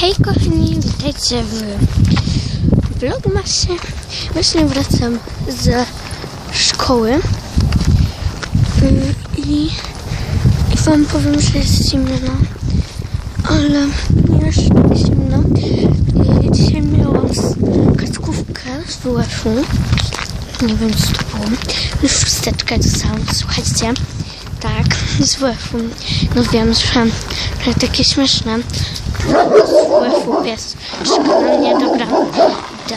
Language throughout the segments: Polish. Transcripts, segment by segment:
Hej kochani, witajcie w vlogmasie. Właśnie wracam ze szkoły Yy, i, i wam powiem, że jest zimno, ale nie tak zimno. Yy, Dzisiaj miałam kartkówkę z WF-u. Nie wiem co to było. Już chusteczkę dostałam, słuchajcie. Tak, z WF-u. No wiem, że, że takie śmieszne. Z WF-u pies. Mnie, dobra. Idę.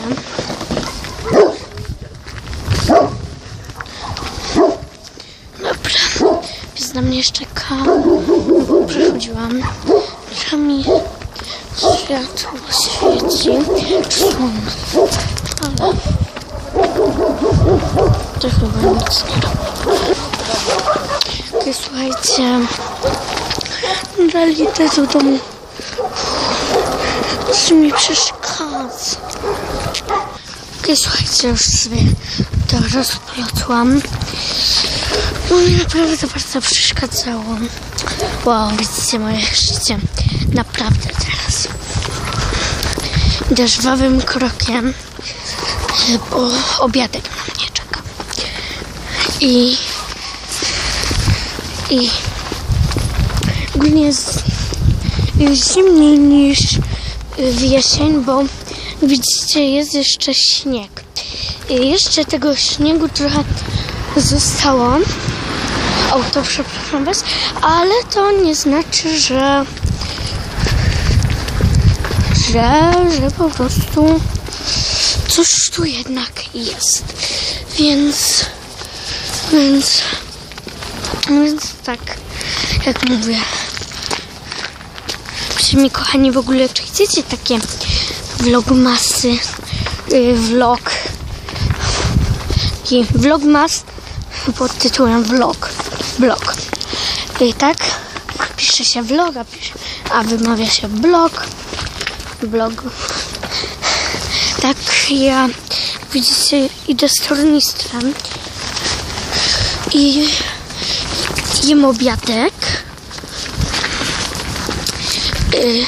Dobra. Pies na mnie jeszcze czeka. Bo przechodziłam. Trochę mi światło świeci. Słońce. Ale to chyba nic nie robi. Okej, słuchajcie. Dalej idę do domu. Co mi przeszkadza? Okej, słuchajcie, już sobie to rozplotłam. No mi naprawdę bardzo przeszkadzało. Wow, widzicie moje życie. Naprawdę teraz. Idę żwawym krokiem, bo obiadek na mnie czeka. I i ogólnie jest, zimniej niż w jesień, bo widzicie jest jeszcze śnieg. I jeszcze tego śniegu trochę zostało. O, to przepraszam was, ale to nie znaczy, że że, że po prostu coś tu jednak jest. Więc więc więc tak, jak mówię. Piszcie mi, kochani, w ogóle, czy chcecie takie vlogmasy, yy, vlog, taki vlogmas pod tytułem vlog, vlog. I tak, pisze się vlog, a, pisze, a wymawia się blog, blog. Tak, ja, widzicie, idę z tornistrem i jem obiadek. Yy,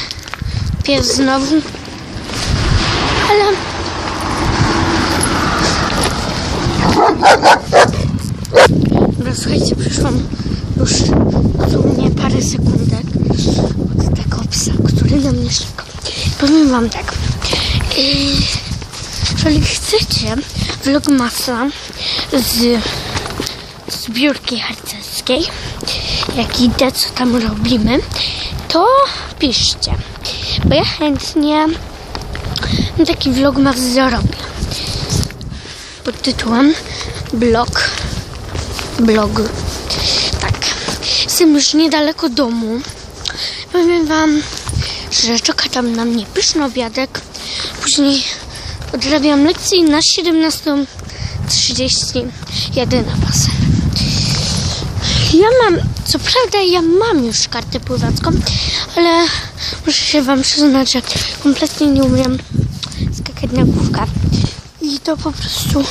pies znowu. Ale... Dobra, słuchajcie, przyszłam już parę sekundek od tego psa, który na mnie szybko. Powiem wam tak. Yy, jeżeli chcecie vlogmasa z zbiórki harcerskiej, jak idę, co tam robimy, to piszcie. Bo ja chętnie taki vlogmas zrobię. Pod tytułem blog. Blog. Tak. Jestem już niedaleko domu. Powiem wam, że czeka tam na mnie pyszny obiadek. Później odrabiam lekcję na 17.30 jadę na. Ja mam, co prawda ja mam już kartę pływacką, ale muszę się wam przyznać, że kompletnie nie umiem skakać na główkę. I to po prostu,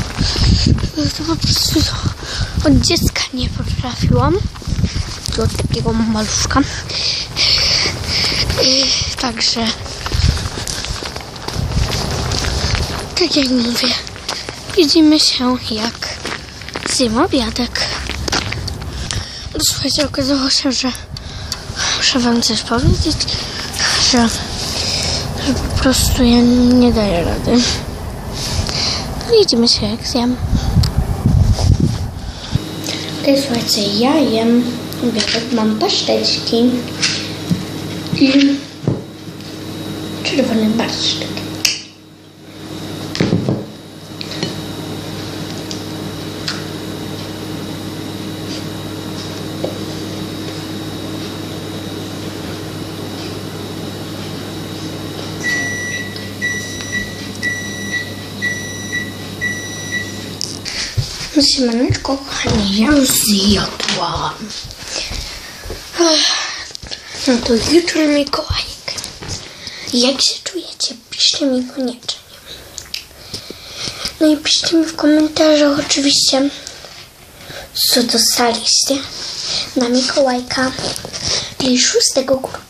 to po prostu od dziecka nie potrafiłam. Od takiego maluszka. Yy, Także, tak jak mówię, widzimy się jak zjem obiadek. No, Słuchajcie, okazało się, że muszę wam coś powiedzieć, że, że po prostu ja nie daję rady. No idziemy się jak zjem. Okej, słuchajcie, ja jem obiadek, mam paszteczki i czerwony barszczyk. Siemaneczko, kochani, ja już zjadłam. No to jutro Mikołajek. Jak się czujecie? Piszcie mi koniecznie. No i piszcie mi w komentarzach oczywiście, co dostaliście na Mikołajka i 6 grudnia.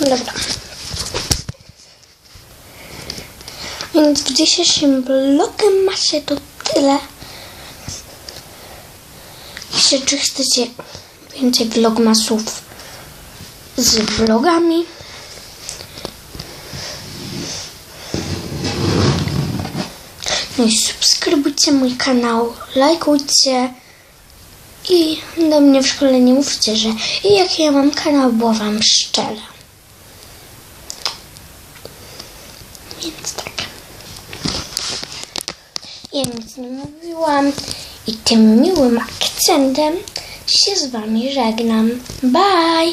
Dobra. Więc w dzisiejszym vlogiem macie to tyle. Jeśli czy chcecie więcej vlogmasów z vlogami, no i subskrybujcie mój kanał, lajkujcie i do mnie w szkole nie mówcie, że jaki ja mam kanał, bo wam szczerze. Więc tak. Ja nic nie mówiłam i tym miłym akcentem się z wami żegnam. Bye!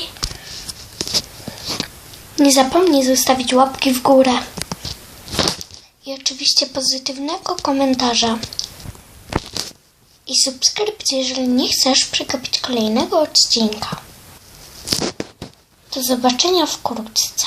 Nie zapomnij zostawić łapki w górę. I oczywiście pozytywnego komentarza. I subskrypcji, jeżeli nie chcesz przegapić kolejnego odcinka. Do zobaczenia wkrótce.